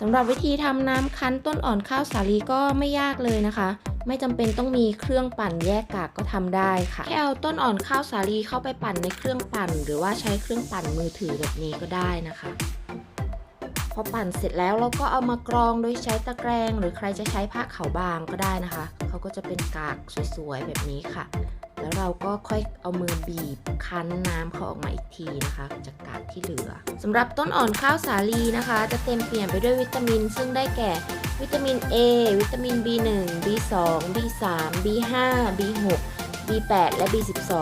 สำหรับวิธีทำน้ำคั้นต้นอ่อนข้าวสาลีก็ไม่ยากเลยนะคะ ไม่จำเป็นต้องมีเครื่องปั่นแยกกากก็ทำได้ค่ะ แค่เอาต้นอ่อนข้าวสาลีเข้าไปปั่นในเครื่องปั่น หรือว่าใช้เครื่องปั่นมือถือแบบนี้ก็ได้นะคะพอปั่นเสร็จแล้วเราก็เอามากรองโดยใช้ตะแกรง หรือใครจะใช้ผ้าขาวบางก็ได้นะคะ เขาก็จะเป็นกากสวยๆแบบนี้ค่ะ แล้วเราก็ค่อยเอามือบีบคั้นน้ำเขาออกมาอีกทีนะคะจากกากที่เหลือสำหรับต้นอ่อนข้าวสาลีนะคะ จะเต็มเปลี่ยนไปด้วยวิตามิน ซึ่งได้แก่วิตามิน A วิตามิน B1 B2 B3 B5 B6 B8 และ B12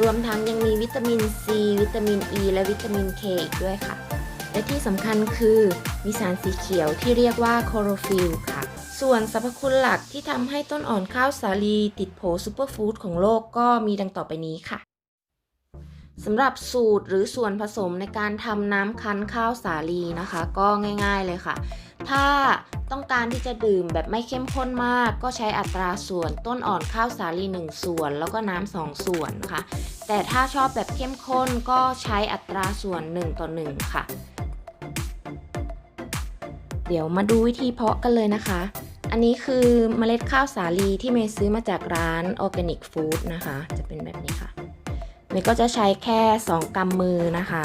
รวมทั้งยังมีวิตามิน C วิตามิน E และวิตามิน K อีกด้วยค่ะ และที่สำคัญคือมีสารสีเขียวที่เรียกว่าโคโรฟิลค่ะ ส่วนสรรพคุณหลักที่ทำให้ต้นอ่อนข้าวสาลีติดโผซูเปอร์ฟู้ดของโลกก็มีดังต่อไปนี้ค่ะสำหรับสูตรหรือส่วนผสมในการทำน้ำคั้นข้าวสาลีนะคะ ก็ง่าย ๆเลยค่ะ ถ้าต้องการที่จะดื่มแบบไม่เข้มข้นมาก ก็ใช้อัตราส่วนต้นอ่อนข้าวสาลี 1 ส่วน แล้วก็น้ำ2ส่วนนะคะ แต่ถ้าชอบแบบเข้มข้นก็ใช้อัตราส่วน 1 ต่อ 1 ค่ะ ดี๋ยวมาดูวิธีเพาะกันเลยนะคะ อันนี้คือเมล็ดข้าวสาลีที่เมย์ซื้อมาจากร้าน Organic Food นะคะ จะเป็นแบบนี้ค่ะ เมย์ก็จะใช้แค่ 2กำมือนะคะ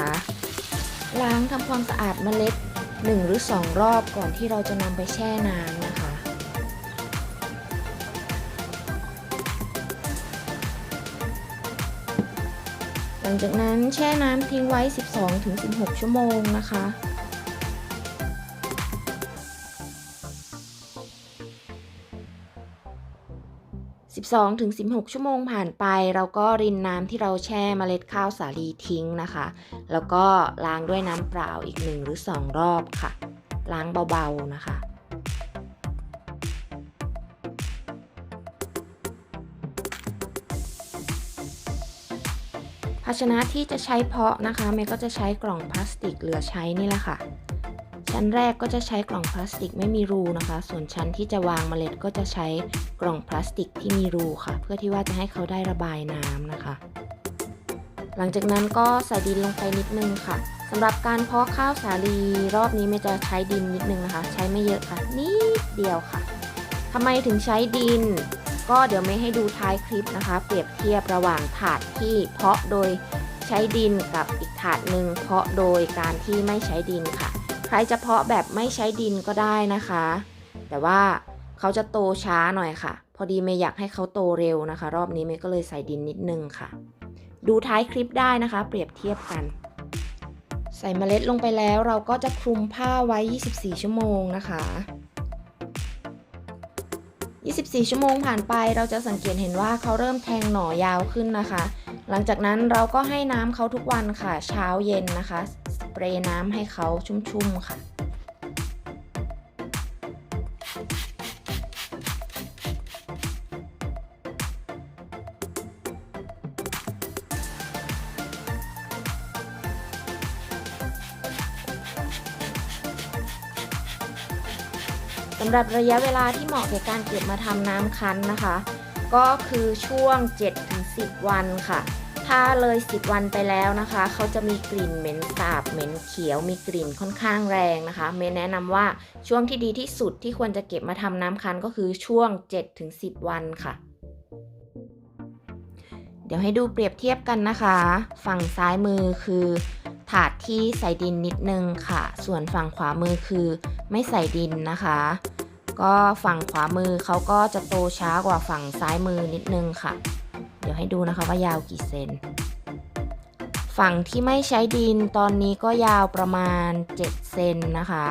ล้างทำความสะอาดเมล็ด 1 หรือ 2 รอบก่อนที่เราจะนำไปแช่น้ำนะคะ หลังจากนั้นแช่น้ำทิ้งไว้ 12-16 ชั่วโมงนะคะ 12-16 ชั่วโมงผ่านไป เราก็รินน้ำที่เราแช่เมล็ดข้าวสาลีทิ้งนะคะ แล้วก็ล้างด้วยน้ำเปล่าอีก 1 หรือ 2 รอบค่ะ ล้างเบาๆนะคะภาชนะที่จะใช้เพาะนะคะเมย์ก็จะใช้กล่องพลาสติกเหลือใช้นี่แหละค่ะ ชั้นแรกก็จะใช้กล่องพลาสติกไม่มีรูนะคะ ส่วนชั้นที่จะวางเมล็ดก็จะใช้กล่องพลาสติกที่มีรูค่ะ เพื่อที่ว่าจะให้เขาได้ระบายน้ำนะคะ หลังจากนั้นก็ใส่ดินลงไปนิดนึงค่ะสำหรับการเพาะข้าวสาลีรอบนี้เมย์จะใช้ดินนิดนึงนะคะ ใช้ไม่เยอะค่ะนิดเดียวค่ะทำไมถึงใช้ดิน ก็เดี๋ยวไม่ให้ดูท้ายคลิปนะคะ เปรียบเทียบระหว่างถาดที่เพาะโดยใช้ดินกับอีกถาดหนึ่งเพาะโดยการที่ไม่ใช้ดินค่ะ ใครจะเพาะแบบไม่ใช้ดินก็ได้นะคะ แต่ว่าเขาจะโตช้าหน่อยค่ะ พอดีเมย์อยากให้เขาโตเร็วนะคะ รอบนี้เมย์ก็เลยใส่ดินนิดนึงค่ะ ดูท้ายคลิปได้นะคะ เปรียบเทียบกัน ใส่เมล็ดลงไปแล้วเราก็จะคลุมผ้าไว้ 24 ชั่วโมงนะคะ 24 ชั่วโมงผ่านไปเราจะสังเกตเห็นว่าเขาเริ่มแทงหน่อยาวขึ้นนะคะ หลังจากนั้นเราก็ให้น้ำเขาทุกวันค่ะ เช้าเย็นนะคะ เปรย์น้ำให้เขาชุ่มๆค่ะสำหรับระยะเวลาที่เหมาะแก่การเก็บมาทำน้ำคั้นนะคะ ก็คือช่วง 7-10 วันค่ะ ถ้าเลย 10 วันไปแล้วนะคะ เขาจะมีกลิ่นเหม็นสาบเหม็นเขียว มีกลิ่นค่อนข้างแรงนะคะ เมย์แนะนำว่าช่วงที่ดีที่สุดที่ควรจะเก็บมาทำน้ำคั้นก็คือช่วง 7-10 วันค่ะ เดี๋ยวให้ดูเปรียบเทียบกันนะคะ ฝั่งซ้ายมือคือถาดที่ใส่ดินนิดนึงค่ะ ส่วนฝั่งขวามือคือไม่ใส่ดินนะคะ ก็ฝั่งขวามือเขาก็จะโตช้ากว่าฝั่งซ้ายมือนิดนึงค่ะ เดี๋ยวให้ดูนะคะว่ายาวกี่เซน ฝั่งที่ไม่ใช้ดินตอนนี้ก็ยาวประมาณ 7 เซนนะคะ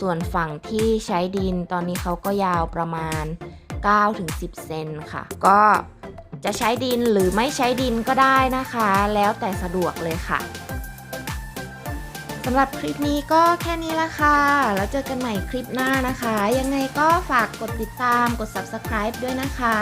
ส่วนฝั่งที่ใช้ดินตอนนี้เขาก็ยาวประมาณ 9-10 เซนค่ะ ก็จะใช้ดินหรือไม่ใช้ดินก็ได้นะคะ แล้วแต่สะดวกเลยค่ะสำหรับคลิปนี้ก็แค่นี้ละค่ะ แล้วเจอกันใหม่คลิปหน้านะคะ ยังไงก็ฝากกดติดตามกด subscribe ด้วยนะคะ